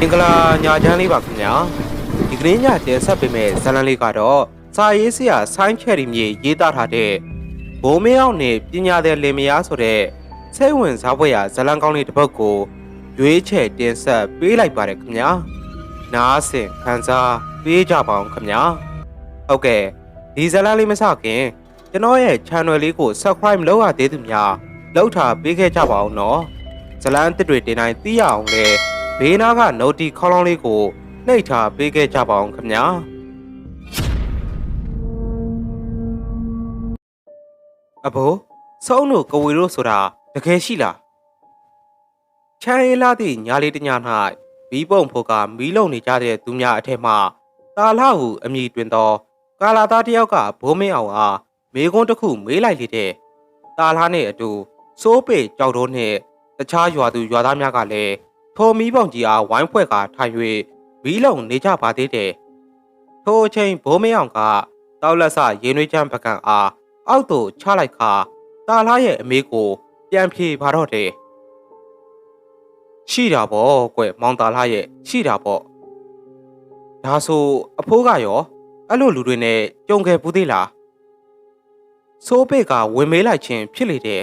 မင်္ဂလာညာချမ်းလေးပါခင်ဗျာဒီကနေ့ညတင်ဆက်ပေးမယ့်ဇာတ်လမ်းလေးကတော့စာရေးဆရာဆိုင်းချယ်ရီမြေရေးသားထားတဲ့ဘိုးမင်းအောင်နဲ့ပညာတဲ့လင်မယားဆိုတဲ့စိတ်ဝင်စားဖွယ်ရာဇာတ်လမ်းကောင်းလေးတစ်ပုဒ်ကိုရွေးချယ်တင်ဆက်ပေးလိုက်ပါတယ်ခင်ဗျာနားဆင်ခန်းစားပေးကြပါအောင်ခင်ဗျာဟုတ်ကဲ့ဒီဇာတ်လမ်းလေးမစခင်ကျွန်တော်ရဲ့ channel လေးကို subscribe လုပ်ရသေးသူများလုပ်ထားပေးခဲ့ကြပါအောင်နော်ဇာတ်လမ်းအသစ်တွေတင်တိုင်းသိရအောင်လေ ဘေးနားက note ခေါင်းလောင်းလေးကိုနှိပ်ထားပေးခဲ့ကြပါအောင်ခင်ဗျာအဘိုးစောင်းတို့ကဝေတို့ဆိုတာတကယ်ရှိလားချမ်းရလာသည့်ညာလေးတည၌မီးပုံဖို့ကမီးလုံနေကြတဲ့သူများအထက်မှတာလာဟုအမည်တွင်သော ကာလာသားတစ်ယောက်ကဘိုးမင်းအောင်အားမေကွန်းတစ်ခုမေးလိုက်လေတဲ့တာလာနှင့်အတူစိုးပေကြောက်တို့နှင့်တခြားရွာသူရွာသားများကလည်း ထိုမီးပုံကြီးအားဝိုင်းဖွဲ့ကထိုင်၍မီးလုံနေကြပါသေးတယ်။ထိုအချိန်ဘိုးမင်းအောင်ကတောက်လက်ဆရင်နှွေးချမ်းပကံအားအောက်သို့ချလိုက်ခါတာလားရဲ့အမေကိုပြန်ဖြေပါတော့တယ်။ရှိတာပေါ့ကွမောင်တာလားရဲ့ရှိတာပေါ့။ဒါဆိုအဖိုးကရောအဲ့လိုလူတွေနဲ့ကြုံခဲ့ဘူးသေးလား။စိုးပေကဝင်မေးလိုက်ခြင်းဖြစ်လေတယ်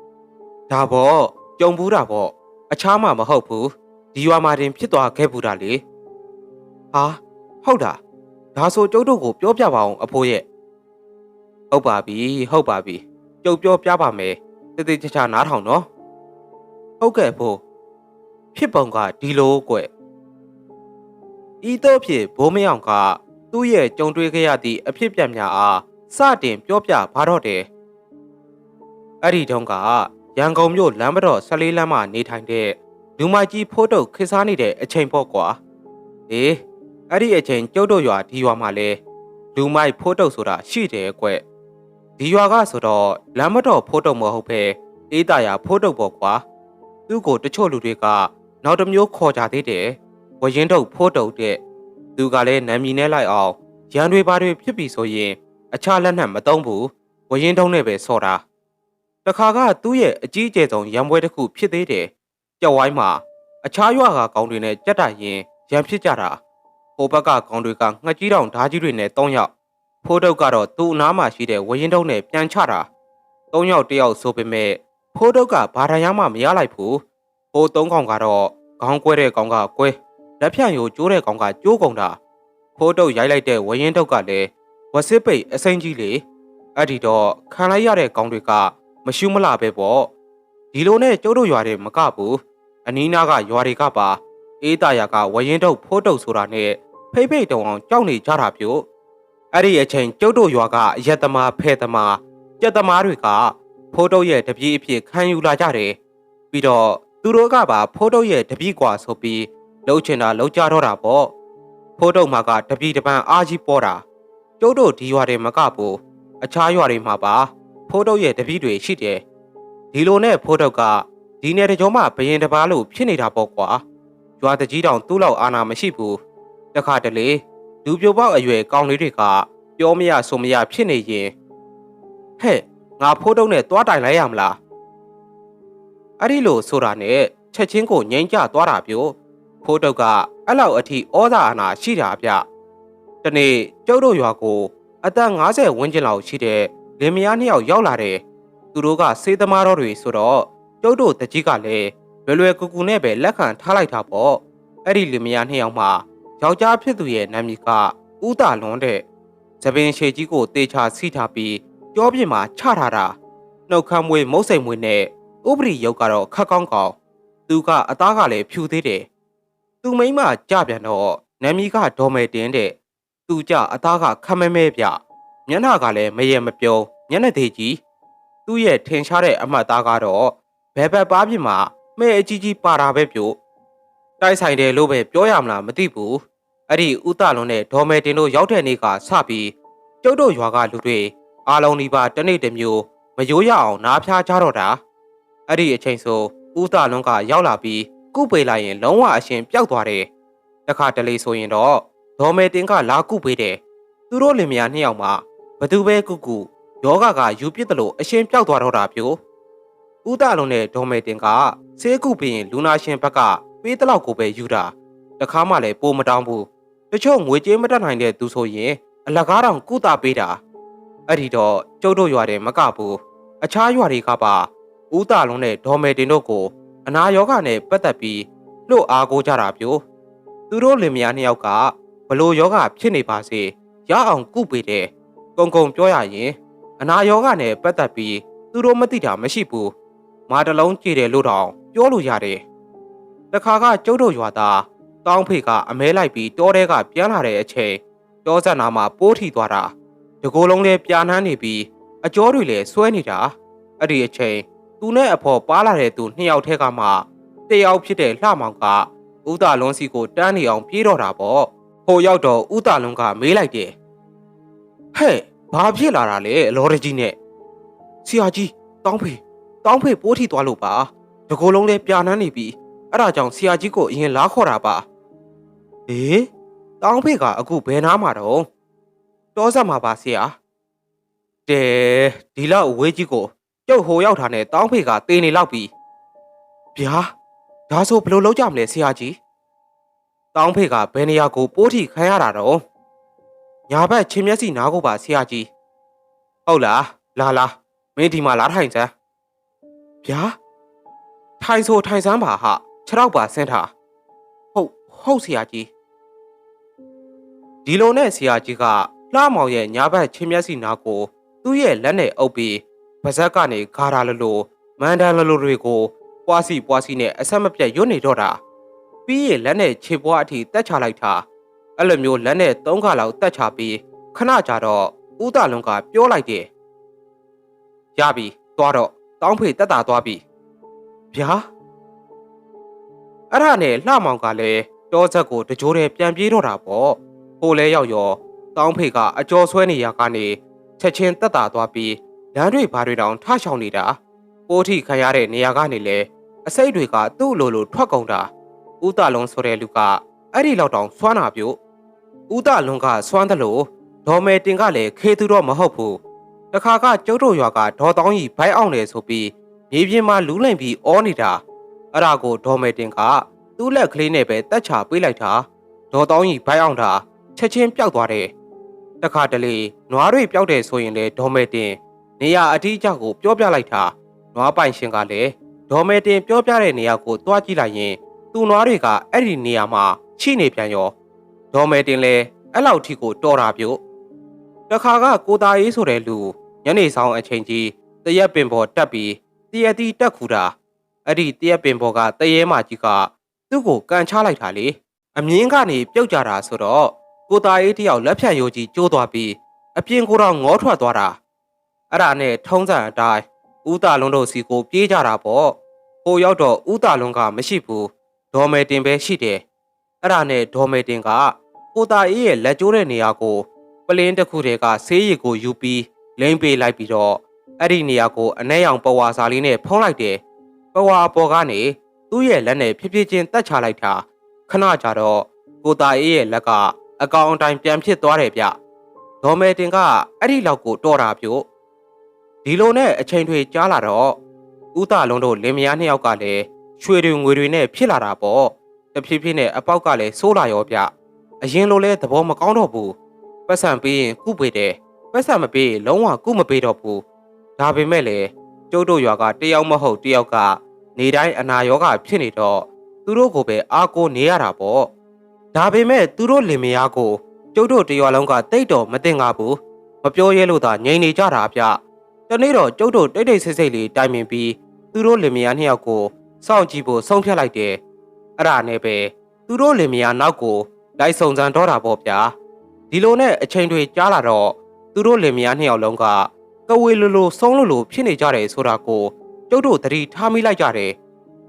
။ဒါပေါ့ကြုံဘူးတာပေါ့ အခြားမှမဟုတ်ဘူးဒီရွာမှာတင်ဖြစ်သွားခဲ့ဘူးတာလေဟာဟုတ်တာဒါဆိုကျုပ်တို့ကိုပြောပြပါအောင်အဖိုးရဲ့ဟုတ်ပါပြီဟုတ်ပါပြီကျုပ်ပြောပြပါမယ်တည်တည်ချာချာနားထောင်နော်ဟုတ်ကဲ့ဖိုးဖြစ်ပုံကဒီလိုကွဤတော့ဖြစ်ဘိုးမယောင်ကသူ့ရဲ့ကြုံတွေ့ခဲ့ရသည့်အဖြစ်ပြက်များအားစတင်ပြောပြပါတော့တယ်အဲ့ဒီတုန်းက ရန်ကုန်မြို့လမ်းမတော်14လမ်းမှာနေထိုင်တဲ့လူမကြီးဖိုးတုတ်ခစ်စားနေတဲ့အချိန်ပေါ့ကွာ။အေးအဲ့ဒီအချိန်ကျုပ်တို့ရွာဒီရွာမှာလဲလူမိုက်ဖိုးတုတ်ဆိုတာရှိတယ်ကွ။ဒီရွာကဆိုတော့လမ်းမတော်ဖိုးတုတ်မဟုတ်ပဲအေးတာယာဖိုးတုတ်ပေါ့ကွာ။သူ့ကိုတချို့လူတွေကနောက်တစ်မျိုးခေါ်ကြသေးတယ်။ဝရင်တုတ်ဖိုးတုတ်တဲ့သူကလည်းနာမည်နဲ့လိုက်အောင်ရန်တွေပါတွေဖြစ်ပြီဆိုရင်အခြားလက်နက်မသုံးဘူးဝရင်တုံးနဲ့ပဲဆော်တာ။ တခါကသူ့ရဲ့အကြီးအကျယ်ဆုံးရံပွဲတစ်ခုဖြစ်သေးတယ်။ကြောက်ဝိုင်းမှာအခြားရွာကကောင်တွေနဲ့ကြက်တာရင်ရံဖြစ်ကြတာ။ဟိုဘက်ကကောင်တွေကငှက်ကြီးတောင်ဓာကြီးတွေနဲ့၃ယောက်ဖိုးတုတ်ကတော့သူ့အနားမှာရှိတဲ့ဝရင်တုံးနဲ့ပြန်ချတာ။၃ယောက်တယောက်ဆိုပေမဲ့ဖိုးတုတ်ကဘာဒဏ်ရမှမရလိုက်ဘူး။ဟို၃ကောင်ကတော့ခေါင်းကွဲတဲ့ကောင်ကကွဲလက်ဖြန့်ယိုကျိုးတဲ့ကောင်ကကျိုးကုန်တာ။ဖိုးတုတ်ရိုက်လိုက်တဲ့ဝရင်တုတ်ကလည်းဝစစ်ပိတ်အစိမ့်ကြီးလေ။အဲ့ဒီတော့ခံလိုက်ရတဲ့ကောင်တွေက မရှုမလှပဲပေါ့ဒီလိုနဲ့ကျုပ်တို့ရွာတွေမကဘူးအနီးနားကရွာတွေကပါအေးတာယာကဝရင်တုတ်ဖိုးတုတ်ဆိုတာနဲ့ဖိတ်ဖိတ်တုံအောင်ကြောက်နေကြတာပြို့အဲ့ဒီအချိန်ကျုပ်တို့ရွာကအရက်သမားဖဲသမားကြက်သမားတွေကဖိုးတုတ်ရဲ့တပည့်အဖြစ်ခံယူလာကြတယ်ပြီးတော့သူတို့ကပါဖိုးတုတ်ရဲ့တပည့်กว่าဆိုပြီးလှုပ်ချင်တာလှုပ်ကြတော့တာပေါ့ဖိုးတုတ်မှာကတပည့်တပန်းအားကြီးပေါ်တာကျုပ်တို့ဒီရွာတွေမကဘူးအခြားရွာတွေမှာပါ ဖိုးတုတ်ရဲ့တပည့်တွေရှိတယ်ဒီလိုနဲ့ဖိုးတုတ်ကဒီနယ်တကြောမှဘရင်တပားလို့ဖြစ်နေတာပေါ့ကွာရွာတကြီးတောင်သူ့လောက်အာနာမရှိဘူးတခါတလေလူပြိုပေါက်အရွယ်ကောင်းလေးတွေကပြောမရဆိုမရဖြစ်နေရင်ဟဲ့ငါဖိုးတုတ်နဲ့သွားတိုင်လိုက်ရမလားအဲ့ဒီလိုဆိုတာနဲ့ချက်ချင်းကိုငိမ့်ကြသွားတာပြို့ဖိုးတုတ်ကအဲ့လောက်အထိဩဇာအာဏာရှိတာဗျတနေ့ကျုပ်တို့ရွာကိုအသက်50ဝန်းကျင်လောက်ရှိတဲ့ လင်မယားနှစ်ယောက်ရောက်လာတယ်။သူတို့ကစေးသမားတော်တွေဆိုတော့ကျုပ်တို့တကြီးကလည်းလွယ်လွယ်ကူကူနဲ့ပဲလက်ခံထားလိုက်တာပေါ့။အဲ့ဒီလင်မယားနှစ်ယောက်မှာယောက်ျားဖြစ်သူရဲ့နာမည်ကဥတာလွန်းတဲ့သပင်ရှည်ကြီးကိုတေချာစီထားပြီးကြောပြစ်မှာချထားတာနှုတ်ခမ်းမွေးမုတ်စိမ်မွေးနဲ့ဥပရိယုတ်ကတော့ခက်ကောင်းကောင်းသူကအသားကလည်းဖြူသေးတယ်။သူမိမကြပြန်တော့နာမည်ကဒေါ်မယ်တင်းတဲ့သူကြအသားကခမဲမဲပြ မျက်နှာကလည်းမရေမပြုံးမျက်နှာသေးကြီးသူ့ရဲ့ထင်ရှားတဲ့အမှတ်သားကတော့ဘယ်ဘက်ပါးပြမှာမဲအကြီးကြီးပါတာပဲပြို့တိုက်ဆိုင်တယ်လို့ပဲပြောရမလားမသိဘူးအဲ့ဒီဥတလွန်နဲ့ဒေါ်မယ်တင်တို့ရောက်တဲ့နေ့ကစပြီးကျုပ်တို့ရွာကလူတွေအားလုံးဒီပါတနေ့တစ်မျိုးမရိုးရအောင်နားဖျားကြတော့တာအဲ့ဒီအချိန်ဆိုဥတလွန်ကရောက်လာပြီးကုပေလိုက်ရင်လုံးဝအရှင်ပျောက်သွားတယ်တခါတလေဆိုရင်တော့ဒေါ်မယ်တင်ကလာကုပေးတယ်သူတို့လင်မယားနှစ်ယောက်မှာ ဘသူပဲကုကုယောဂကယူပစ်တယ်လို့အရှင်ပျောက်သွားတော့တာပြို့ဥဒလုံးနဲ့ဒေါ်မေတင်ကဆေးကုပြီးရင်လူနာရှင်ဘက်ကပေးတလောက်ကိုပဲယူတာတခါမှလည်းပိုမတောင်းဘူးတချို့ငွေကြေးမတက်နိုင်တဲ့သူဆိုရင်အလကားတောင်ကုသပေးတာအဲ့ဒီတော့ကျုပ်တို့ရွာတယ်မကဘူးအခြားရွာတွေကပါဦးတာလုံးနဲ့ဒေါ်မယ်တင်တို့ကိုအနာရောဂါနဲ့ပတ်သက်ပြီးလှုပ်အားကိုးကြတာပြိုသူတို့လင်မယားနှစ်ယောက်ကဘလို့ယောဂဖြစ်နေပါစေရအောင်ကုပေးတယ် ကုံကုံပြောရရင်အနာရောဂါနဲ့ပတ်သက်ပြီးသူတို့မသိတာမရှိဘူးမာတလုံးကြည်တယ်လို့တောင်ပြောလို့ရတယ်တခါကကျုပ်တို့ရွာသားတောင်းဖေကအမဲလိုက်ပြီးတောထဲကပြန်လာတဲ့အချိန်တောဆက်နာမှာပိုးထီသွားတာတကိုယ်လုံးလည်းပြာနှမ်းနေပြီးအကျော်တွေလည်းဆွဲနေတာအဲ့ဒီအချိန်သူနဲ့အဖော်ပါလာတဲ့သူနှစ်ယောက်ထဲကမှတယောက်ဖြစ်တဲ့လှမောင်ကဥဒလွန်စီကိုတန်းနေအောင်ပြေးတော့တာပေါ့ဟိုရောက်တော့ဥဒလွန်ကမေးလိုက်တယ် ဟဲ့ဘာဖြစ်လာတာလဲအလောရကြီးနဲ့ဆရာကြီးတောင်းဖေတောင်းဖေပိုးထီသွားလို့ပါတကိုယ်လုံးလည်းပြာနှမ်းနေပြီးအဲ့ဒါကြောင့်ဆရာကြီးကိုအရင်လားခေါ်တာပါဟေးတောင်းဖေကအခုဘယ်နားမှာတော့တောဆက်မှာပါဆရာတဲဒီလောက်အဝေးကြီးကိုကျုပ်ဟိုရောက်တာနဲ့တောင်းဖေကတေးနေလောက်ပြီဗျာဒါဆိုဘယ်လိုလုပ်ကြမလဲဆရာကြီးတောင်းဖေကဘယ်နေရာကိုပိုးထီခံရတာတော့ ညာဘက်ချင်းမျက်စိနားကိုပါဆရာကြီးဟုတ်လားလာလာမင်းဒီမှာလာထိုင်စမ်းဗျာထိုင်ဆိုထိုင်စမ်းပါဟာခြေတော့ပါဆင်းထားဟုတ်ဟုတ်ဆရာကြီးဒီလိုနဲ့ဆရာကြီးကလှမောင်ရဲ့ညာဘက်ချင်းမျက်စိနားကိုသူ့ရဲ့လက်နဲ့အုပ်ပြီးပါဇက်ကနေဂါရာလလိုမန်ဒန်လလိုတွေကိုပွားစီပွားစီနဲ့အဆက်မပြတ်ရွတ်နေတော့တာပြီးရင်လက်နဲ့ခြေပွားအထိတက်ချလိုက်တာ အဲ့လိုမျိုးလက်နဲ့သုံးခါလောက်တက်ချပြီးခဏကြာတော့ဦးတလုံးကပြောလိုက်တယ်ရပြီသွားတော့တောင်းဖေတက်တာသွားပြီဗျာအဲ့ဒါနဲ့လှမောင်ကလည်းတောဆက်ကိုတကြိုးတည်းပြန်ပြေးတော့တာပေါ့ဟိုလဲရောက်ရောတောင်းဖေကအကျော်ဆွဲနေရကနေချက်ချင်းတက်တာသွားပြီးလမ်းတွေဘာတွေတောင်ထချောင်နေတာပိုးထိခံရတဲ့နေရာကနေလဲအစိတ်တွေကသူ့လိုလိုထွက်ကုန်တာဦးတလုံးဆိုတဲ့လူကအဲ့ဒီလောက်တောင်စွမ်းနာပြုတ် ဦးတလုံးကစွမ်းတယ်လို့ဒေါ်မယ်တင်ကလည်းခေသူတော့မဟုတ်ဘူးတခါကကျုပ်တို့ရွာကဒေါ်တောင်းကြီးဘိုက်အောင်နေဆိုပြီးမြေပြင်မှာလူးလိမ်ပြီးအောနေတာအဲ့ဒါကိုဒေါ်မယ်တင်ကသူ့လက်ကလေးနဲ့ပဲတက်ချပေးလိုက်တာဒေါ်တောင်းကြီးဘိုက်အောင်တာချက်ချင်းပျောက်သွားတယ်တခါတလေနွားတွေပျောက်တယ်ဆိုရင်လေဒေါ်မယ်တင် နေရာအတိအကျကိုပြောပြလိုက်တာနွားပိုင်ရှင်ကလည်းဒေါ်မယ်တင်ပြောပြတဲ့နေရာကိုတွားကြည့်လိုက်ရင်သူ့နွားတွေကအဲ့ဒီနေရာမှာချိနေပြန်ရော ဒေါ်မယ်တင်လည်းအဲ့လောက်ထိကိုတော်တာပြုတ်တခါကကိုသားရေးဆိုတဲ့လူညနေဆောင်အချိန်ကြီးတရက်ပင်ပေါ်တက်ပြီးတရက်တီတက်ခူတာအဲ့ဒီတရက်ပင်ပေါ်ကတရဲမကြီးကသူ့ကိုကန်ချလိုက်တာလေအမြင်းကနေပြုတ်ကြတာဆိုတော့ကိုသားရေးတယောက်လက်ဖြတ်ရိုးကြီးကျိုးသွားပြီးအပြင်ကိုတော့ငေါထွက်သွားတာအဲ့ဒါနဲ့ထုံးစံအတိုင်းဦးတာလုံးတို့စီကိုပြေးကြတာပေါ့ဟိုရောက်တော့ဦးတာလုံးကမရှိဘူးဒေါ်မယ်တင်ပဲရှိတယ်အဲ့ဒါနဲ့ဒေါ်မယ်တင်က ကိုတာအေးရဲ့လက်ကျိုးတဲ့နေရာကိုပလင်းတစ်ခုတည်းကဆေးရည်ကိုယူပြီးလိမ့်ပေးလိုက်ပြီးတော့အဲ့ဒီနေရာကိုအနှဲရောင်ပဝါစာလေးနဲ့ဖုံးလိုက်တယ်ပဝါပေါ်ကနေသူ့ရဲ့လက်နဲ့ဖြည်းဖြည်းချင်းတက်ချလိုက်တာခဏကြာတော့ကိုတာအေးရဲ့လက်ကအကောင်အတိုင်းပြန်ဖြစ်သွားတယ်ဗျဒေါ်မယ်တင်ကအဲ့ဒီလောက်ကိုတော်တာပြုတ်ဒီလိုနဲ့အချိန်တွေကြားလာတော့ဥသလုံးတို့လင်မယားနှစ်ယောက်ကလည်းရွှေတွေငွေတွေနဲ့ဖြစ်လာတာပေါ့တဖြည်းဖြည်းနဲ့အပေါက်ကလည်းဆိုးလာရောဗျ အရင်လိုလဲသဘောမကောင်းတော့ဘူးပတ်စံပေးရင်ကုပေးတယ်ပတ်စံမပေးရင်လုံးဝကုမပေးတော့ဘူးဒါပေမဲ့လည်းကျုပ်တို့ရွာကတယောက်မဟုတ်တယောက်ကနေတိုင်းအနာရောဂါဖြစ်နေတော့သူတို့ကိုပဲအားကိုးနေရတာပေါ့ဒါပေမဲ့သူတို့လင်မယားကိုကျုပ်တို့တရွာလုံးကတိတ်တော်မတင်ကားဘူးမပြောရဲလို့သာငြိမ်နေကြတာဗျတနေ့တော့ကျုပ်တို့တိတ်တိတ်ဆိတ်ဆိတ်လေးတိုင်ပင်ပြီးသူတို့လင်မယားနှစ်ယောက်ကိုစောင့်ကြည့်ဖို့ဆုံးဖြတ်လိုက်တယ်အဲ့ဒါနဲ့ပဲသူတို့လင်မယားနောက်ကို လိုက်စုံစမ်းတော့တာပေါ့ဗျာဒီလိုနဲ့အချိန်တွေကြားလာတော့သူတို့လင်မယားနှစ်ယောက်လုံးကကဝေလိုလိုဆုံးလိုလိုဖြစ်နေကြတယ်ဆိုတာကိုကျုပ်တို့သတိထားမိလိုက်ကြတယ်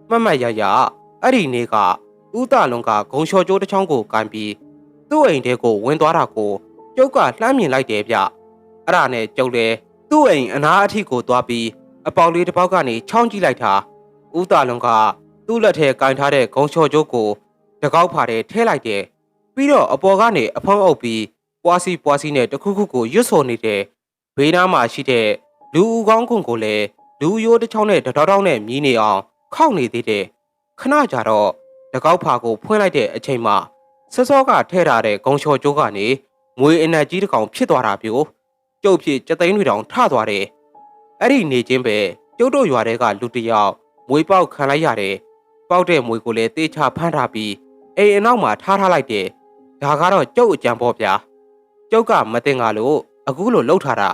မှတ်မှတ်ရရအဲ့ဒီနေ့ကဥတလုံးကဂုံလျှော်ကျိုးတစ်ချောင်းကိုကန်ပြီးသူ့အိမ်ထဲကိုဝင်သွားတာကိုကျုပ်ကလှမ်းမြင်လိုက်တယ်ဗျအဲ့ဒါနဲ့ကျုပ်လည်းသူ့အိမ်အနားအထိကိုသွားပြီးအပေါက်လေးတစ်ပေါက်ကနေချောင်းကြည့်လိုက်တာဥတလုံးကသူ့လက်ထဲကင်ထားတဲ့ဂုံလျှော်ကျိုးကိုတကောက်ဖာထဲထည့်လိုက်တယ် ပြီးတော့အပေါ်ကနေအဖုံးအုပ်ပြီးပွားစီပွားစီနဲ့တခုခုကိုရွတ်ဆိုနေတဲ့ဘေးနားမှာရှိတဲ့လူဦးကောင်းကွန်ကိုလည်းလူရိုးတစ်ချောင်းနဲ့တတော်တောင်းနဲ့မြည်နေအောင်ခောက်နေသေးတယ်ခဏကြာတော့တကောက်ဖာကိုဖွင့်လိုက်တဲ့အချိန်မှာစောစောကထဲထားတဲ့ဂုံလျှော်ကျိုးကနေငွေအနက်ကြီးတစ်ကောင်ဖြစ်သွားတာပြိုကျုပ်ဖြစ်ကြက်သိန်းတွေတောင်ထသွားတယ်အဲ့ဒီနေချင်းပဲကျုပ်တို့ရွာတဲကလူတစ်ယောက်မွေပေါက်ခံလိုက်ရတယ်ပေါက်တဲ့မွေကိုလည်းတေးချဖမ်းထားပြီးအိမ်အနောက်မှာထားထားလိုက်တယ် ဒါကတော့ကျုပ်အကြံပေါ့ဗျာကျုပ်ကမတင်ကလို့အခုလိုလှုပ်ထားတာ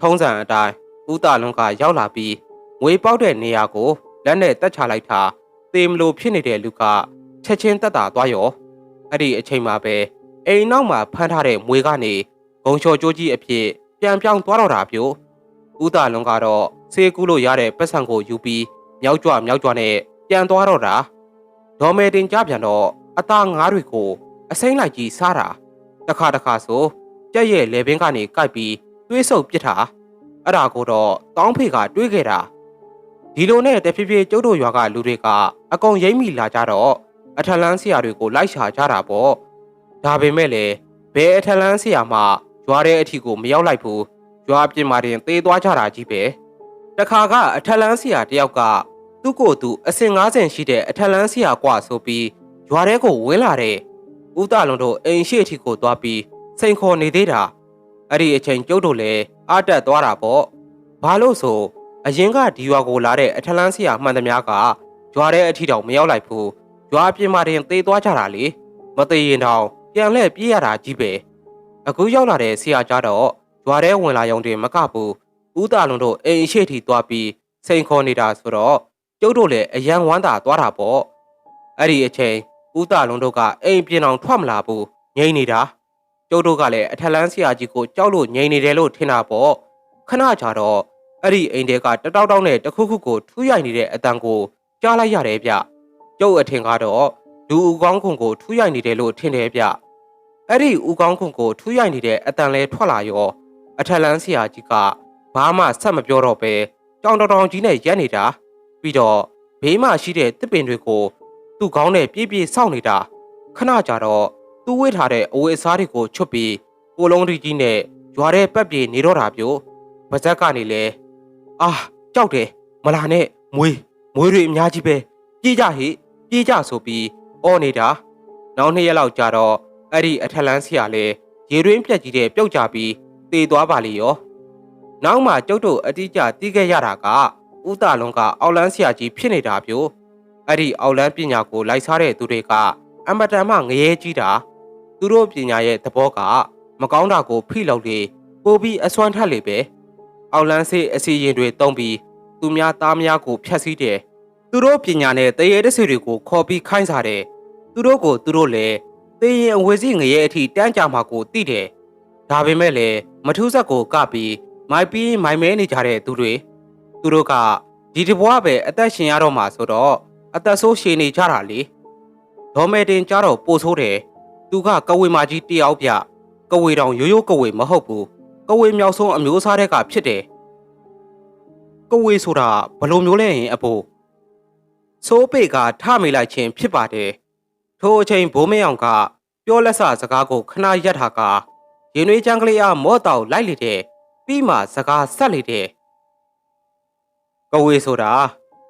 ထုံးစံအတိုင်းဦးတာလွန်ကရောက်လာပြီးငွေပေါက်တဲ့နေရာကိုလက်နဲ့တက်ချလိုက်တာသေမလို့ဖြစ်နေတဲ့လူကချက်ချင်းတက်တာသွားရောအဲ့ဒီအချိန်မှာပဲအိမ်နောက်မှာဖမ်းထားတဲ့မွေကနေဂုံလျှော်ကြိုးကြီးအဖြစ်ပြန်ပြောင်းသွားတော့တာပြိုဦးတာလွန်ကတော့ဆေးကူးလို့ရတဲ့ပတ်စံကိုယူပြီးမြောက်ကြွမြောက်ကြွနဲ့ပြန်သွားတော့တာဒေါ်မေတင်ကြပြန်တော့အသားငါးတွေကို အစိမ့်လိုက်ကြီးစားတာတစ်ခါတစ်ခါဆိုကြက်ရဲ့လေဘင်းကနေကိုက်ပြီးသွေးဆုပ်ပစ်တာအဲ့ဒါကိုတော့တောင်းဖေကတွေးခဲ့တာဒီလိုနဲ့တဖြည်းဖြည်းကျုပ်တို့ရွာကလူတွေကအကုန်ရိမ့်မိလာကြတော့အထလန်းဆရာတွေကိုလိုက်ရှာကြတာပေါ့ဒါပေမဲ့လည်းဘယ်အထလန်းဆရာမှရွာတဲ့အထီကိုမရောက်လိုက်ဘူးရွာပြင်မှာတင်သေးသွားကြတာကြီးပဲတခါကအထလန်းဆရာတယောက်ကသူ့ကိုယ်သူအဆင့်90ရှိတဲ့အထလန်းဆရာကွာဆိုပြီးရွာထဲကိုဝင်လာတဲ့ ဦးသားလုံးတို့အိမ်ရှိအထီကိုသွားပြီးစိန်ခေါ်နေသေးတာအဲ့ဒီအချိန်ကျုပ်တို့လည်းအားတက်သွားတာပေါ့ဘာလို့ဆိုအရင်ကဒီရွာကိုလာတဲ့အထက်လန်းဆရာမှန်သမျှကရွာထဲအထီတောင်မရောက်လိုက်ဘူးရွာပြင်မာတင်သေသွားကြတာလေမသေးရင်တောင်ပြန်လှည့်ပြေးရတာကြီးပဲအခုရောက်လာတဲ့ဆရာကြတော့ရွာထဲဝင်လာရုံတင်မကဘူးဦးသားလုံးတို့အိမ်ရှိထီသွားပြီးစိန်ခေါ်နေတာဆိုတော့ကျုပ်တို့လည်းအယံဝမ်းသာသွားတာပေါ့အဲ့ဒီအချိန် ဦးသားလုံးတို့ကအိမ်ပြင်အောင်ထွက်မလာဘူးငိမ့်နေတာကျုပ်တို့ကလည်းအထက်လန်းဆရာကြီးကိုကြောက်လို့ငိမ့်နေတယ်လို့ထင်တာပေါ့ခဏကြာတော့အဲ့ဒီအိမ်တဲကတတောက်တောက်နဲ့တခုခုကိုထူးရိုက်နေတဲ့အတန်ကိုကြားလိုက်ရတယ်ဗျကျုပ်အထင်ကတော့လူဦးကောင်းခွန်ကိုထူးရိုက်နေတယ်လို့ထင်တယ်ဗျအဲ့ဒီဦးကောင်းခွန်ကိုထူးရိုက်နေတဲ့အတန်လဲထွက်လာရောအထက်လန်းဆရာကြီးကဘာမှဆက်မပြောတော့ပဲတောင်တောင်တောင်ကြီးနဲ့ရက်နေတာပြီးတော့ဘေးမှာရှိတဲ့တစ်ပင်တွေကို သူ့ခေါင်းနဲ့ပြေးပြေးစောင့်နေတာခဏကြာတော့သူ့ဝေးထားတဲ့အဝတ်အစားတွေကိုချွတ်ပြီးကိုလုံးတီကြီးနဲ့ရွာတဲ့ပက်ပြေနေတော့တာပြိုပါဇက်ကနေလဲအာကြောက်တယ်မလာနဲ့မွေးမွေးတွေအများကြီးပဲပြေးကြဟိပြေးကြဆိုပြီးအော်နေတာနောက်နှစ်ရက်လောက်ကြာတော့အဲ့ဒီအထက်လန်းဆရာလဲရေရင်းပြက်ကြီးတဲ့ပြုတ်ကြပြီးသေသွားပါလေရောနောက်မှကျုပ်တို့အတိအကျသိခဲ့ရတာကဦးတာလုံးကအောက်လန်းဆရာကြီးဖြစ်နေတာပြို အဲ့ဒီအောက်လန်းပညာကိုလိုက်စားတဲ့သူတွေကအမတန်မှငရဲကြီးတာသူတို့ပညာရဲ့သဘောကမကောင်းတာကိုဖိလုပ်လေပိုပြီးအစွမ်းထက်လေပဲအောက်လန်းစေးအစီရင်တွေတုံးပြီးသူများသားများကိုဖျက်ဆီးတယ်သူတို့ပညာနဲ့တရေတဆွေတွေကိုခေါ်ပြီးခိုင်းစားတယ်သူတို့ကိုသူတို့လည်းသေရင်အဝေစီငရဲအထိတန်းကြမှာကိုသိတယ်ဒါပေမဲ့လည်းမထူးဆက်ကိုကပြီးမိုက်ပြီးမိုင်မဲနေကြတဲ့သူတွေသူတို့ကဒီတဘွားပဲအသက်ရှင်ရတော့မှာဆိုတော့ အသက်ဆိုးရှင်နေကြတာလေဒေါ်မဲတင်ကြတော့ပို့ဆိုးတယ်သူကကဝေမာကြီးတယောက်ပြကဝေတောင်ရိုးရိုးကဝေမဟုတ်ဘူးကဝေမြောက်ဆုံးအမျိုးအစားတဲ့ကဖြစ်တယ်ကဝေဆိုတာဘလို့မျိုးလဲရင်အဖိုးစိုးပေကထမိလိုက်ခြင်းဖြစ်ပါတယ်ထိုအချိန်ဘိုးမင်းအောင်ကပြောလက်စစကားကိုခဏရက်ထားကရင်နွေးချမ်းကလေးအားမော့တောက်လိုက်လေတဲ့ပြီးမှစကားဆက်လေတဲ့ကဝေဆိုတာ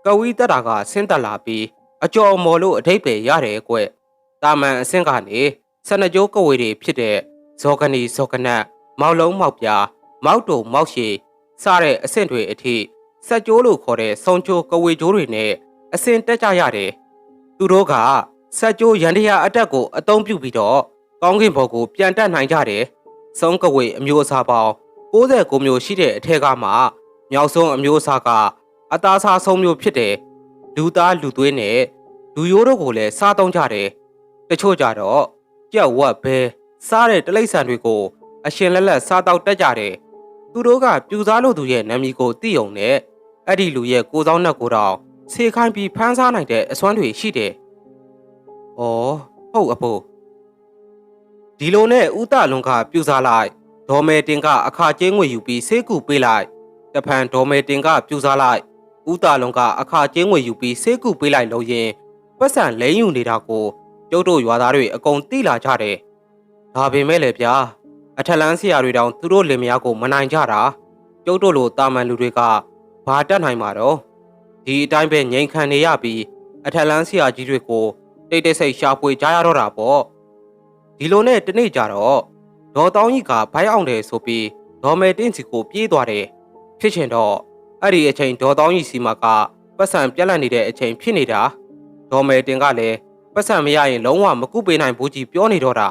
ကဝီတက်တာကဆင်းတက်လာပြီးအကျော်မော်လို့အထိပ္ပယ်ရတယ်ကွတာမန်အဆင့်ကနေဆနကြိုးကဝေတွေဖြစ်တဲ့ဇောကနီဇောကနတ်မောက်လုံးမောက်ပြားမောက်တုံမောက်ရှည်စတဲ့အဆင့်တွေအထိစက်ကြိုးလို့ခေါ်တဲ့ဆုံချိုးကဝေကြိုးတွေနဲ့အဆင့်တက်ကြရတယ်သူတို့ကစက်ကြိုးရန်တရာအတက်ကိုအသုံးပြုပြီးတော့ကောင်းကင်ဘော်ကိုပြန်တက်နိုင်ကြတယ်ဆုံးကဝေအမျိုးအစားပေါင်း69မျိုးရှိတဲ့အထက်ကမှမြောက်ဆုံးအမျိုးအစားက အသားစားဆုံးမျိုးဖြစ်တယ်လူသားလူသွေးနဲ့လူရိုးတို့ကိုလည်းစားသုံးကြတယ်တချို့ကြတော့ကြက်ဝက်ဘဲစားတဲ့တိရစ္ဆာန်တွေကိုအရှင်လက်လက်စားတော့တက်ကြတယ်သူတို့ကပြူစားလို့သူရဲ့နာမည်ကိုသိုံနဲ့အဲ့ဒီလူရဲ့ကိုစောင်းနှက်ကိုတော့ဆေခိုင်းပြီးဖမ်းစားနိုင်တဲ့အစွမ်းတွေရှိတယ်။ဩဟုတ်အဖိုးဒီလိုနဲ့ဥတလွန်ကပြူစားလိုက်ဒေါ်မဲတင်ကအခါကျင်းငွေယူပြီးဆေးကူပေးလိုက်တဖန်ဒေါ်မဲတင်ကပြူစားလိုက် ဥတလွန်ကအခါကျင်းငွေယူပြီးဆေးကူပေးလိုက်လို့ရင်ပတ်စံလဲယူနေတာကိုကျုပ်တို့ရွာသားတွေအကုန်သိလာကြတယ်။ဒါပေမဲ့လေဗျာအထက်လန်းဆရာတွေတောင်သူတို့လင်မယားကိုမနိုင်ကြတာကျုပ်တို့လိုတာမန်လူတွေကဘာတတ်နိုင်မှာတော့ဒီအတိုင်းပဲငြိမ်ခံနေရပြီးအထက်လန်းဆရာကြီးတွေကိုတိတ်တိတ်ဆိတ်ရှာဖွေကြရတော့တာပေါ့ဒီလိုနဲ့တနေ့ကြတော့ဒေါ်တောင်းကြီးကဘိုင်းအောင်တယ်ဆိုပြီးဒေါ်မဲတင်းစီကိုပြေးသွားတယ်ဖြစ်ချင်တော့ အဲ့ဒီအချိန်ဒေါ်တောင်းကြီးစီမှာကပတ်စံပြက်လက်နေတဲ့အချိန်ဖြစ်နေတာဒေါ်မဲတင်ကလည်းပတ်စံမရရင်လုံးဝမကုပေးနိုင်ဘူးကြီးပြောနေတော့တာ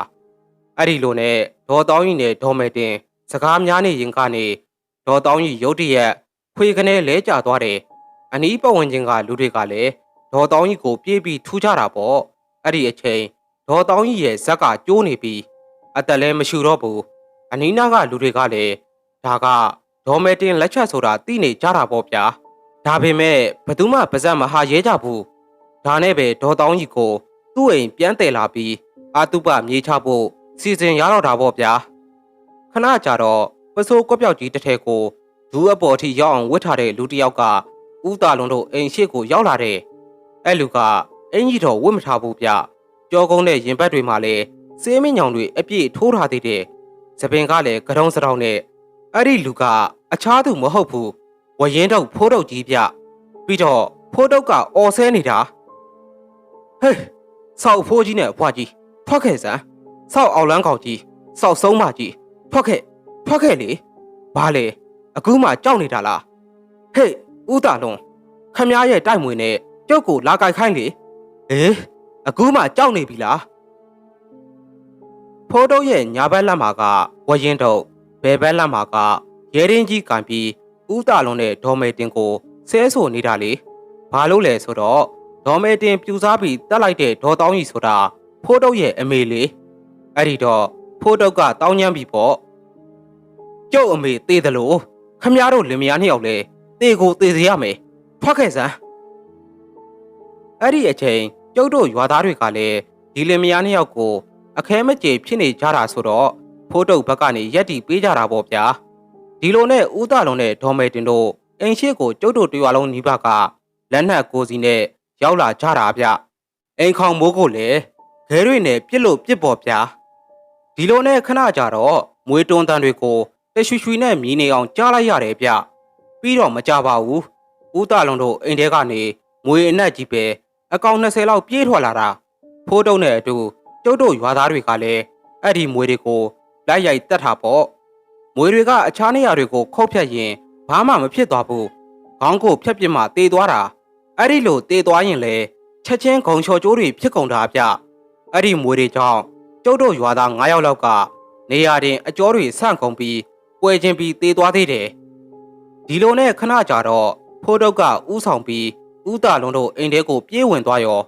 အဲ့ဒီလိုနဲ့ဒေါ်တောင်းကြီးနဲ့ဒေါ်မဲတင် စကားများနေရင်ကနေဒေါ်တောင်းကြီးရုတ်တရက်ခွေကနေလဲကျသွားတယ်အနီးပတ်ဝန်းကျင်ကလူတွေကလည်းဒေါ်တောင်းကြီးကိုပြေးပြီးထူးကြတာပေါ့အဲ့ဒီအချိန်ဒေါ်တောင်းကြီးရဲ့ဇက်ကကျိုးနေပြီးအသက်လည်းမရှိတော့ဘူးအနီးနားကလူတွေကလည်းဒါက ဒေါ်မဲတင်လက်ချက်ဆိုတာသိနေကြတာပေါ့ဗျာဒါပေမဲ့ဘသူမှပါဇက်မဟာရဲကြဘူးဒါနဲ့ပဲဒေါ်တောင်းကြီးကိုသူ့အိမ်ပြန်တယ်လာပြီးအာတုပမြေချဖို့စီစဉ်ရတော့တာပေါ့ဗျာခဏကြာတော့ပစိုးကွက်ပြောက်ကြီးတစ်ထည်ကိုဒူးအပေါ်ထိရောက်အောင်ဝတ်ထားတဲ့လူတစ်ယောက်ကဥတာလုံးတို့အိမ်ရှိကိုရောက်လာတဲ့အဲ့လူကအင်ကြီးတော်ဝတ်မထားဘူးဗျကြောကုန်းတဲ့ရင်ဘတ်တွေမှာလည်းစေးမင်းညောင်တွေအပြည့်ထိုးထားသေးတယ်သပင်ကလည်းကတုံးစတောင်းနဲ့ အဲ့ဒီလူကအခြားသူမဟုတ်ဘူးဝရင်တော့ဖိုးတော့ကြီးဗျပြီးတော့ဖိုးတော့ကအော်ဆဲနေတာဟေးဆောက်ဖိုးကြီးနဲ့အဖွားကြီးထွက်ခဲ့စမ်းဆောက်အောင်လန်းကောင်ကြီးဆောက်ဆုံးမကြီးထွက်ခဲ့ထွက်ခဲ့လေဘာလေအခုမှကြောက်နေတာလားဟေးဥတာလုံးခမည်းရဲ့တိုက်မွေနဲ့ကျုပ်ကိုလာကြိုက်ခိုင်းလေအေးအခုမှကြောက်နေပြီလားဖိုးတော့ရဲ့ညာဘက်လက်မှာကဝရင်တော့ ဘယ်ဘက်လက်မှာကရဲရင်းကြီးကန်ပြီးဥတာလုံးနဲ့ဒေါ်မေတင်ကိုဆဲဆိုနေတာလေဘာလို့လဲဆိုတော့ဒေါ်မေတင်ပြူစားပြီးတက်လိုက်တဲ့ဒေါ်တောင်းကြီးဆိုတာဖိုးတော့ရဲ့အမေလေအဲ့ဒီတော့ဖိုးတော့ကတောင်းညမ်းပြီပေါ့ကျုပ်အမေတေးတယ်လို့ခမည်းတော်လင်မယားနှစ်ယောက်လဲတေးကိုတေးစေရမယ်ထွက်ခဲ့စမ်းအဲ့ဒီအချိန်ကျုပ်တို့ရွာသားတွေကလည်းဒီလင်မယားနှစ်ယောက်ကိုအခဲမကြေဖြစ်နေကြတာဆိုတော့ ဖိုးတုတ်ဘက်ကနေရက်တီပေးကြတာပေါ့ဗျာဒီလိုနဲ့ဦးသားလုံးနဲ့ဒေါ်မေတင်တို့အိမ်ရှိကိုကျုပ်တို့တရွာလုံးနီးပါးကလက်နက်ကိုစီနဲ့ရောက်လာကြတာဗျအိမ်ခေါင်မိုးကိုလည်းခဲတွေနဲ့ပြစ်လို့ပြစ်ပေါ်ဗျာဒီလိုနဲ့ခဏကြာတော့မွေးတွန်းတန်းတွေကိုတရွှွှွှနဲ့မြည်နေအောင်ကြားလိုက်ရတယ်ဗျပြီးတော့မကြပါဘူးဦးသားလုံးတို့အိမ်ထဲကနေမွေအနက်ကြီးပဲအကောင်20လောက်ပြေးထွက်လာတာဖိုးတုံးနဲ့အတူကျုပ်တို့ရွာသားတွေကလည်းအဲ့ဒီမွေတွေကို လိုက်ရိုက်တက်တာပေါ့မွေတွေကအခြားနေရာတွေကိုခုတ်ဖြတ်ရင်ဘာမှမဖြစ်သွားဘူးခေါင်းကိုဖြတ်ပြစ်မှတေးသွားတာအဲ့ဒီလိုတေးသွားရင်လေချက်ချင်းဂုံချော်ကျိုးတွေဖြစ်ကုန်တာဗျအဲ့ဒီမွေတွေကြောင့်ကျုပ်တို့ရွာသား9ယောက်လောက်ကနေရာတင်အကျော်တွေဆန့်ကုန်ပြီးပွဲချင်းပြီးတေးသွားသေးတယ်ဒီလိုနဲ့ခဏကြာတော့ဖိုးတုတ်ကဥဆောင်ပြီးဥတာလုံးတို့အိမ်ထဲကိုပြေးဝင်သွားရော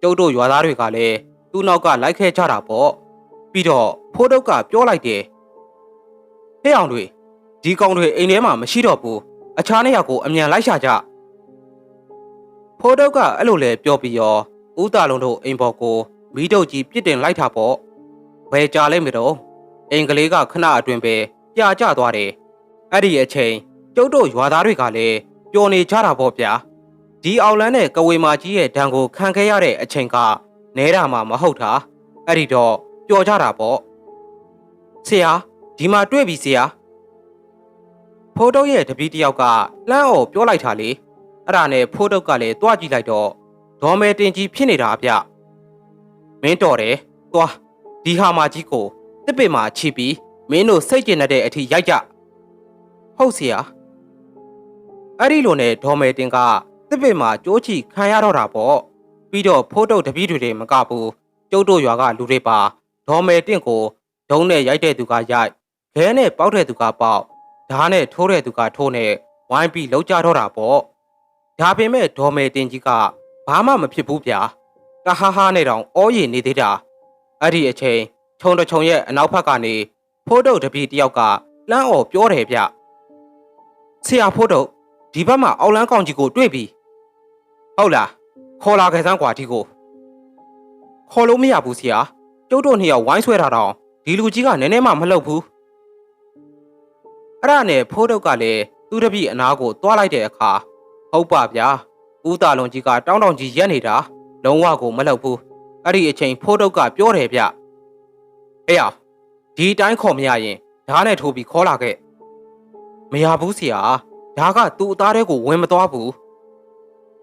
ကျုပ်တို့ရွာသားတွေကလည်းသူ့နောက်ကလိုက်ခဲ့ကြတာပေါ့ပြီးတော့ ဖိုးတုတ်ကပြောလိုက်တယ်ဟဲ့အောင်တွေဒီကောင်တွေအိမ်ထဲမှာမရှိတော့ဘူးအခြားနေရာကိုအမြန်လိုက်ရှာကြဖိုးတုတ်ကအဲ့လိုလဲပြောပြီးရောဥတာလုံးတို့အိမ်ပေါ်ကိုမီးတုတ်ကြီးပြစ်တင်လိုက်တာပေါ့ဘယ်ကြလဲမတော့အိမ်ကလေးကခဏအတွင်ပဲပြာကျသွားတယ်အဲ့ဒီအချိန်ကျုပ်တို့ရွာသားတွေကလည်းပျော်နေကြတာပေါ့ဗျာဒီအောင်လန်းနဲ့ကဝေမာကြီးရဲ့ဒဏ်ကိုခံခဲ့ရတဲ့အချိန်ကနဲတာမှမဟုတ်တာအဲ့ဒီတော့ပျော်ကြတာပေါ့ ဆရာဒီမှာတွေ့ပြီဆရာဖိုးတုတ်ရဲ့တပီးတယောက်ကလှမ်းအော်ပြောလိုက်တာလေအဲ့ဒါနဲ့ဖိုးတုတ်ကလည်းတွားကြည့်လိုက်တော့ဒေါ်မဲတင်ကြီးဖြစ်နေတာဗျမင်းတော်တယ်သွားဒီဟာမကြီးကိုတစ်ပင်မှာချီပြီးမင်းတို့စိတ်ကျင်တဲ့အထိရိုက်ကြဟုတ်ဆရာအဲ့ဒီလိုနဲ့ဒေါ်မဲတင်ကတစ်ပင်မှာကြိုးချီခံရတော့တာပေါ့ပြီးတော့ဖိုးတုတ်တပီးတွေတွေမကဘူးကျုပ်တို့ရွာကလူတွေပါဒေါ်မဲတင့်ကို ဒုံးနဲ့ရိုက်တဲ့သူကရိုက်ခဲနဲ့ပေါက်တဲ့သူကပေါက်ဓားနဲ့ထိုးတဲ့သူကထိုးနဲ့ဝိုင်းပြီးလောက်ကြတော့တာပေါ့ဒါပေမဲ့ဒေါ်မဲတင်ကြီးကဘာမှမဖြစ်ဘူးဗျာတဟားဟားနဲ့တောင်အော်ရည်နေသေးတာအဲ့ဒီအချိန်ခြုံတခြုံရဲ့အနောက်ဘက်ကနေဖိုးတုတ်တပီးတယောက်ကလှမ်းအော်ပြောတယ်ဗျဆရာဖိုးတုတ်ဒီဘက်မှာအောက်လန်းကောင်ကြီးကိုတွေ့ပြီဟုတ်လားခေါ်လာခဲ့စမ်းကွာဒီကိုခေါ်လို့မရဘူးဆရာကျုပ်တို့နှစ်ယောက်ဝိုင်းဆွဲတာတော့ ဒီလူကြီးကနည်းနည်းမှမလှုပ်ဘူးအဲ့ဒါနဲ့ဖိုးတုတ်ကလည်းသူ့တပည့်အနာကိုတွားလိုက်တဲ့အခါဟုတ်ပါဗျာဦးတာလုံးကြီးကတောင်းတောင်းကြီးရက်နေတာလုံးဝကိုမလှုပ်ဘူးအဲ့ဒီအချိန်ဖိုးတုတ်ကပြောတယ်ဗျအေးရဒီတိုင်းခေါ်မရရင်ဓားနဲ့ထိုးပြီးခေါ်လာခဲ့မရဘူးဆရာဓားကသူ့အသားထဲကိုဝင်မသွားဘူး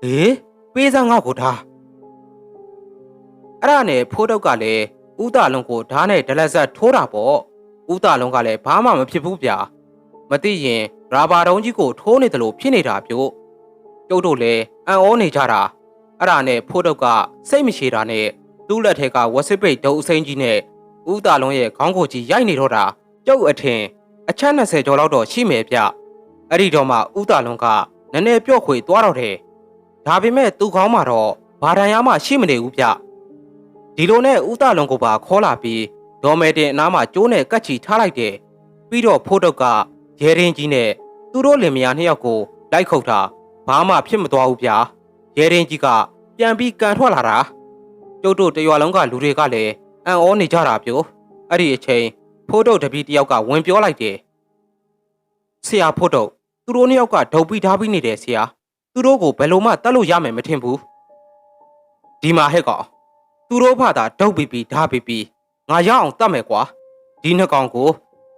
ဟေးပေးစမ်းငါ့ကိုဓားအဲ့ဒါနဲ့ဖိုးတုတ်ကလည်း ဦးတာလုံးကိုဓာတ်နဲ့ဒလက်ဆက်ထိုးတာပေါ့ဦးတာလုံးကလည်းဘာမှမဖြစ်ဘူးဗျာမသိရင်ရာဘာတုံးကြီးကိုထိုးနေတယ်လို့ဖြစ်နေတာပြို့ကျုပ်တို့လည်းအံ့ဩနေကြတာအဲ့ဒါနဲ့ဖိုးတုတ်ကစိတ်မရှိတာနဲ့သူ့လက်ထက်ကဝက်စစ်ပိတ်ဒုံအစိမ်းကြီးနဲ့ဦးတာလုံးရဲ့ခေါင်းကိုကြီးရိုက်နေတော့တာကျုပ်အထင်အချက်20ကျော်လောက်တော့ရှိမယ်ဗျအဲ့ဒီတော့မှဦးတာလုံးကနည်းနည်းပြော့ခွေသွားတော့တယ်ဒါပေမဲ့သူ့ခေါင်းမှာတော့ဘာဒဏ်ရာမှရှိမနေဘူးဗျ ဒီလိုနဲ့ဦးတာလုံးကိုပါခေါ်လာပြီးဒေါ်မဲတင်အနားမှာကျိုးနဲ့ကတ်ချီထားလိုက်တယ်ပြီးတော့ဖိုးတုတ်ကရဲရင်ကြီးနဲ့သူတို့လင်မယားနှစ်ယောက်ကိုလိုက်ခုတ်တာဘာမှဖြစ်မသွားဘူးဗျရဲရင်ကြီးကပြန်ပြီးကန်ထွက်လာတာကျုပ်တို့တရွာလုံးကလူတွေကလည်းအံ့ဩနေကြတာပြိုအဲ့ဒီအချိန်ဖိုးတုတ်တပီတယောက်ကဝင်ပြောလိုက်တယ်ဆရာဖိုးတုတ်သူတို့နှစ်ယောက်ကဒုတ်ပြီးထားပြီးနေတယ်ဆရာသူတို့ကိုဘယ်လိုမှတတ်လို့ရမယ်မထင်ဘူးဒီမှာဟဲ့ကောင် သူတို့ဖတာဒုတ်ပြီးပြီးဓာပြီးပြီးငါရအောင်တတ်မယ်ကွာဒီနှစ်ကောင်ကို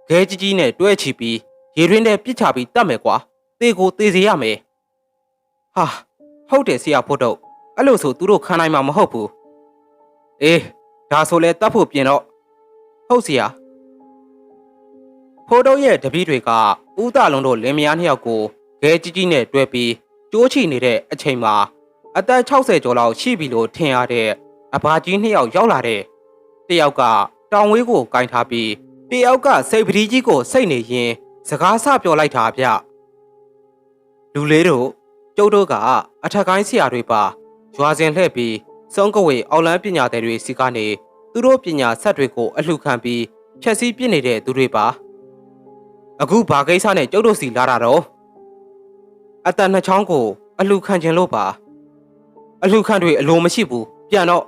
ခဲကြီးကြီးနဲ့တွဲချီပြီးရေရင်းနဲ့ပြစ်ချပြီးတတ်မယ်ကွာသေကိုသေစေရမယ်ဟာဟုတ်တယ်ဆရာဖိုးတုတ်အဲ့လိုဆိုသူတို့ခံနိုင်မှာမဟုတ်ဘူးအေးဒါဆိုလဲတတ်ဖို့ပြင်တော့ဟုတ်ဆရာဖိုးတုတ်ရဲ့တပည့်တွေကဦးတာလုံးတို့လင်မယားနှစ်ယောက်ကိုခဲကြီးကြီးနဲ့တွဲပြီးကျိုးချီနေတဲ့အချိန်မှာအသက်60ကျော်လောက်ရှိပြီလို့ထင်ရတဲ့ အဘာကြီးနှစ်ယောက်ရောက်လာတဲ့တယောက်ကတောင်ဝေးကိုကင်ထားပြီးတယောက်ကစိတ်ပတိကြီးကိုစိတ်နေရင်စကားဆပြောလိုက်တာဗျလူလေးတို့ကျုပ်တို့ကအထက်ကိုင်းဆရာတွေပါရွာစဉ်လှည့်ပြီးစုံကဝေအောက်လန်းပညာသည်တွေစီကနေသူတို့ပညာဆက်တွေကိုအလှခံပြီးဖြည့်ဆည်းပြစ်နေတဲ့သူတွေပါအခုဘာကိစ္စနဲ့ကျုပ်တို့စီလာတာတော့အတန်နှစ်ချောင်းကို အလှခံခြင်းလို့ပါ အလှခံတွေအလိုမရှိဘူးပြန်တော့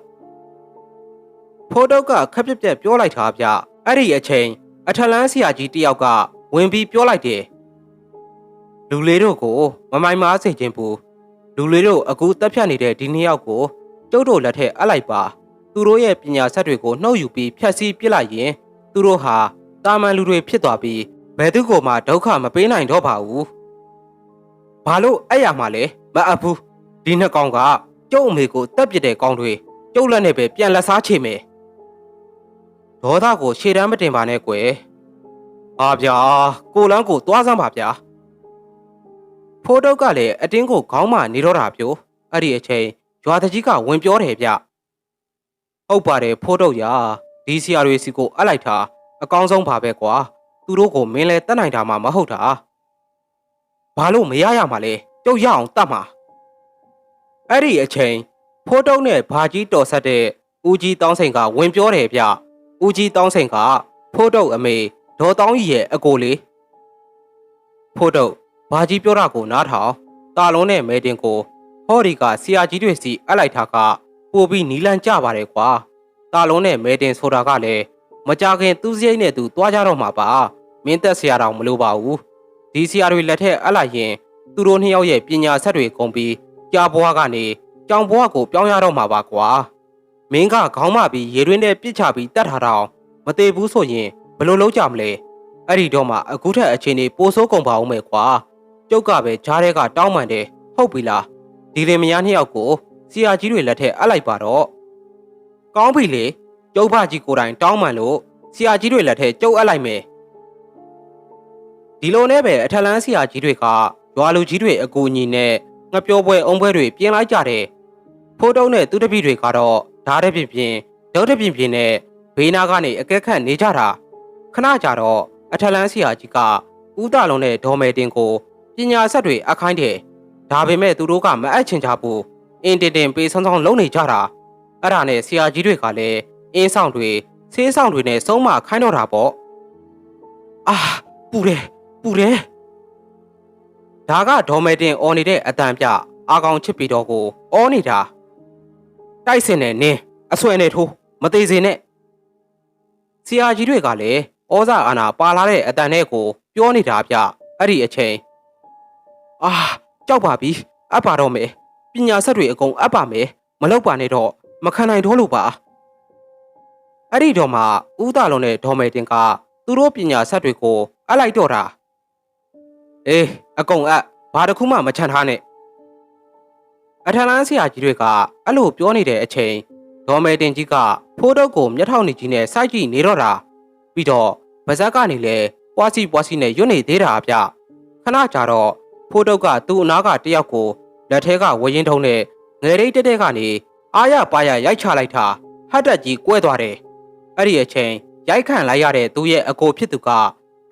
ဖိုးတုတ်ကခက်ပြက်ပြက်ပြောလိုက်တာဗျအဲ့ဒီအချိန်အထလန်းဆရာကြီးတယောက်ကဝင်ပြီးပြောလိုက်တယ်လူလေးတို့ကိုမမိုင်မားစေခြင်းဘူးလူလေးတို့အခုတက်ဖြတ်နေတဲ့ဒီနှစ်ယောက်ကိုကျုပ်တို့လက်ထက်အပ်လိုက်ပါသူတို့ရဲ့ပညာဆက်တွေကိုနှုတ်ယူပြီးဖြတ်စည်းပစ်လိုက်ရင်သူတို့ဟာတာမန်လူတွေဖြစ်သွားပြီးဘယ်သူကိုမှဒုက္ခမပေးနိုင်တော့ပါဘူးဘာလို့အဲ့ရမှာလဲမအပ်ဘူးဒီနှစ်ကောင်ကကျုပ်အမေကိုတက်ပစ်တဲ့ကောင်တွေကျုပ်လက်နဲ့ပဲပြန်လက်စားချေမယ် ဒေါသကိုရှေ့တန်းမတင်ပါနဲ့ကွယ်အာဗျာကိုလန်းကိုသွားစမ်းပါဗျာဖိုးတုတ်ကလည်းအတင်းကိုခေါင်းမှနေတော့တာပြိုအဲ့ဒီအချိန်ရွာတကြီးကဝင်ပြောတယ်ဗျဟုတ်ပါတယ်ဖိုးတုတ်ရာဒီဆရာတွေစီကိုအပ်လိုက်တာအကောင်းဆုံးပါပဲကွာသူတို့ကိုမင်းလဲတတ်နိုင်တာမှမဟုတ်တာဘာလို့မရရမှာလဲကျုပ်ရအောင်တတ်မှာအဲ့ဒီအချိန်ဖိုးတုတ်နဲ့ဘာကြီးတော်ဆက်တဲ့ဦးကြီးတောင်းစိန်ကဝင်ပြောတယ်ဗျ ဦးကြီးတောင်းစိန်ကဖိုးတုတ်အမေဒေါ်တောင်းကြီးရဲ့အကိုလေးဖိုးတုတ်ဘာကြီးပြောတာကိုနားထောင်တာလုံးနဲ့မဲတင်ကိုဟော်ဒီကဆရာကြီးတွေစီအပ်လိုက်တာကပို့ပြီးနီလန်ကြပါတယ်ကွာတာလုံးနဲ့မဲတင်ဆိုတာကလည်းမကြခင်သူစရိတ်နဲ့သူသွားကြတော့မှာပါမင်းသက်ဆရာတော်မလိုပါဘူးဒီဆရာတွေလက်ထက်အပ်လိုက်ရင်သူတို့နှစ်ယောက်ရဲ့ပညာဆက်တွေကုန်ပြီးကြာဘွားကနေကြောင်ဘွားကိုပြောင်းရတော့မှာပါကွာ မင်းကခေါင်းမပြီးရေတွင်းနဲ့ပြစ်ချပြီးတတ်ထားတော့မသေးဘူးဆိုရင်ဘယ်လိုလုပ်ကြမလဲအဲ့ဒီတော့မှအခုထက်အချိန်ကြီးပိုဆိုးကုန်ပါဦးမယ်ကွာကျုပ်ကပဲဂျားတဲ့ကတောင်းပန်တယ်ဟုတ်ပြီလားဒီလင်မယားနှစ်ယောက်ကိုဆရာကြီးတွေလက်ထက်အပ်လိုက်ပါတော့ကောင်းပြီလေကျုပ်ဖကြီးကိုယ်တိုင်တောင်းပန်လို့ဆရာကြီးတွေလက်ထက်ကျုပ်အပ်လိုက်မယ်ဒီလိုနဲ့ပဲအထက်လန်းဆရာကြီးတွေကရွာလူကြီးတွေအကူအညီနဲ့ငပြောပွဲအုံပွဲတွေပြင်လိုက်ကြတယ်ဖိုးတုံးနဲ့သူတပည့်တွေကတော့ ဓာတ်တဲ့ပြင်ပြင်ဒေါက်တဲ့ပြင်ပြင်နဲ့ဘေးနာကနေအကဲခတ်နေကြတာခဏကြာတော့အထက်လန်းဆရာကြီးကဦးတာလုံးနဲ့ဒေါ်မယ်တင်ကိုပညာဆက်တွေအခိုင်းတယ်ဒါပေမဲ့သူတို့ကမအပ်ချင်ကြဘူးအင်းတင်တင်ပေးဆောင်းဆောင်းလုံးနေကြတာအဲ့ဒါနဲ့ဆရာကြီးတွေကလည်းအင်းဆောင်တွေဆေးဆောင်တွေနဲ့စုံးမခိုင်းတော့တာပေါ့အာပူတယ်ပူတယ်ဒါကဒေါ်မယ်တင်အော်နေတဲ့အတန်ပြအာကောင်ချစ်ပြီးတော့ကိုအော်နေတာ တိုက်စင်နဲ့နင်းအဆွဲနဲ့ထိုးမသေးစေနဲ့ဆရာကြီးတွေကလည်းဩဇာအာနာပါလာတဲ့အတန်နဲ့ကိုပြောနေတာဗျအဲ့ဒီအချိန်အာကြောက်ပါပြီအပ်ပါတော့မယ်ပညာဆက်တွေအကုန်အပ်ပါမယ်မလောက်ပါနဲ့တော့မခံနိုင်တော့လို့ပါအဲ့ဒီတော့မှဦးသားလုံးနဲ့ဒေါ်မယ်တင်ကသူတို့ပညာဆက်တွေကိုအပ်လိုက်တော့တာအေးအကုန်အပ်ဘာတစ်ခုမှမချန်ထားနဲ့ အထလန်းဆရာကြီးတွေကအဲ့လိုပြောနေတဲ့အချိန်ဒေါ်မဲတင်ကြီးကဖိုးတုတ်ကိုမျက်ထောင်နေကြီးနဲ့စိုက်ကြည့်နေတော့တာပြီးတော့ဗဇက်ကနေလဲပွားစီပွားစီနဲ့ရွတ်နေသေးတာအဗျခဏကြာတော့ဖိုးတုတ်ကသူ့အနားကတယောက်ကိုလက်ထဲကဝရင်ထုံးနဲ့ငယ်ရိတ်တက်တက်ကနေအာရပါရရိုက်ချလိုက်တာဟတ်တက်ကြီးကွဲသွားတယ်အဲ့ဒီအချိန်ရိုက်ခံလိုက်ရတဲ့သူ့ရဲ့အကိုဖြစ်သူက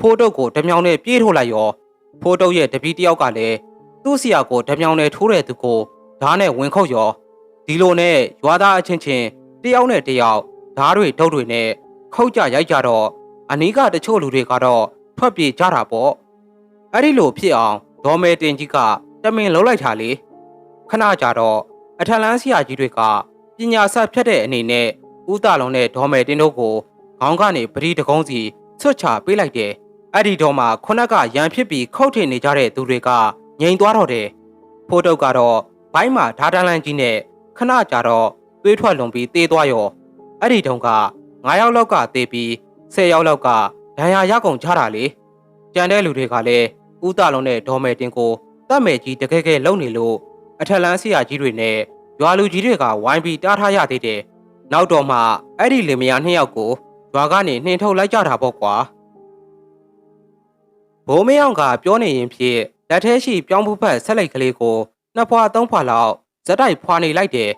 ဖိုးတုတ်ကိုဓမြောင်နဲ့ပြေးထုတ်လိုက်ရောဖိုးတုတ်ရဲ့တပီးတယောက်ကလည်းသူ့ဆရာကိုဓမြောင်နဲ့ထိုးတဲ့သူကို ဓားနဲ့ဝင်ခုတ်ရောဒီလိုနဲ့ရွာသားအချင်းချင်းတယောက်နဲ့တယောက်ဓားတွေဒုတ်တွေနဲ့ခောက်ကြရိုက်ကြတော့အနီးကတချို့လူတွေကတော့ထွက်ပြေးကြတာပေါ့အဲ့ဒီလိုဖြစ်အောင်ဒေါ်မဲတင်ကြီးကတမင်လှုပ်လိုက်တာလေခဏကြာတော့အထက်လန်းဆရာကြီးတွေကပညာဆက်ဖြတ်တဲ့အနေနဲ့ဦးတာလုံးနဲ့ဒေါ်မဲတင်တို့ကိုခေါင်းကနေပရိတကုံးစီဆွတ်ချပေးလိုက်တယ်အဲ့ဒီတော့မှခုနကရန်ဖြစ်ပြီးခုတ်ထင်နေကြတဲ့သူတွေကငြိမ်သွားတော့တယ်ဖိုးတုတ်ကတော့ ဘိုင်းမှာဓာတန်းလန်းကြီးနဲ့ခဏကြာတော့သွေးထွက်လွန်ပြီးတေးသွားရောအဲ့ဒီတုန်းက9ယောက်လောက်ကတေးပြီး10ယောက်လောက်ကဒဏ်ရာရကုန်ကြတာလေကြံတဲ့လူတွေကလည်းဥတလုံးနဲ့ဒေါ်မယ်တင်ကိုတတ်မယ်ကြီးတကယ်ကဲလုံနေလို့အထက်လန်းဆရာကြီးတွေနဲ့ရွာလူကြီးတွေကဝိုင်းပြီးတားထားရသေးတယ်နောက်တော့မှအဲ့ဒီလင်မယားနှစ်ယောက်ကိုရွာကနေနှင်ထုတ်လိုက်ကြတာပေါ့ကွာဘိုးမင်းအောင်ကပြောနေရင်ဖြင့်လက်ထဲရှိပြောင်းဖူးဖက်ဆက်လိုက်ကလေးကို နှစ်ဖွာသုံးဖွာလောက်ဇက်တိုက်ဖွာနေလိုက်တယ်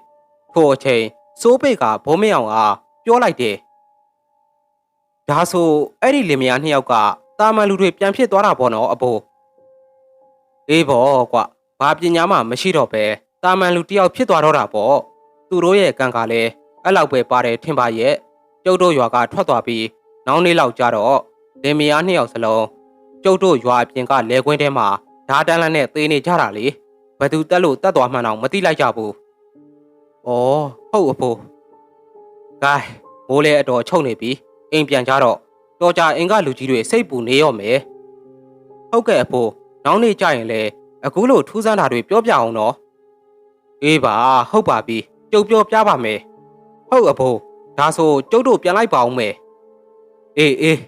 ထို့အချိန်စိုးပိတ်ကဘုံမင်းအောင်ကပြောလိုက်တယ်။ဒါဆိုအဲ့ဒီလင်မယားနှစ်ယောက်ကတာမန်လူတွေပြန်ဖြစ်သွားတာပေါ့နော်အဖိုး။အေးပေါ့ကွာဘာပညာမှမရှိတော့ပဲတာမန်လူတစ်ယောက်ဖြစ်သွားတော့တာပေါ့။သူတို့ရဲ့ကံကလည်းအဲ့လောက်ပဲပါတယ်ထင်ပါရဲ့။ကျုပ်တို့ရွာကထွက်သွားပြီးနောက်နေ့လောက်ကျတော့လင်မယားနှစ်ယောက်စလုံးကျုပ်တို့ရွာအပြင်ကလဲကွင်းထဲမှာဓာတန်းလန်းနဲ့သေနေကြတာလေ။ ဘယ်သူတက်လို့တက်သွားမှန်းတော့မသိလိုက်ကြဘူး။ဩဟုတ်အဖိုးဂိုင်းမိုးလဲအတော်ချုပ်နေပြီအိမ်ပြန်ကြတော့တော်ကြအင်္ဂလူကြီးတွေစိတ်ပူနေရောမယ်ဟုတ်ကဲ့အဖိုးနောက်နေ့ကျရင်လေအခုလိုထူးဆန်းတာတွေပြောပြအောင်နော်အေးပါဟုတ်ပါပြီကျုပ်ပြောပြပါမယ်ဟုတ်အဖိုးဒါဆိုကျုပ်တို့ပြန်လိုက်ပါအောင်မယ်အေးအေး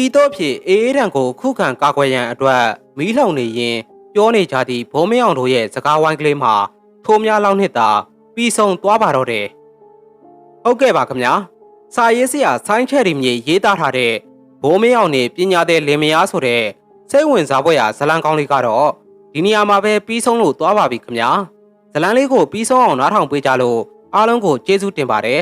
ဤတော့ဖြစ်အေးအေးတန်ကိုခုခံကာကွယ်ရန်အတွက်မီးလောင်နေရင် ပြောနေကြသည့်ဘုံမင်းအောင်တို့ရဲ့စကားဝိုင်းကလေးမှာထိုးများလောက်နှစ်သာပြီးဆုံးသွားပါတော့တယ်။ဟုတ်ကဲ့ပါခင်ဗျာ။စာရေးဆရာဆိုင်းချက်ရီမြေရေးသားထားတဲ့ဘိုးမင်းအောင်နေပညာတဲ့လင်မယားဆိုတဲ့စိတ်ဝင်စားဖွယ်ရာဇလံကောင်းလေးကတော့ဒီနေရာမှာပဲပြီးဆုံးလို့သွားပါပြီခင်ဗျာ။ဇလံလေးကိုပြီးဆုံးအောင်နားထောင်ပေးကြလို့အားလုံးကိုကျေးဇူးတင်ပါတယ်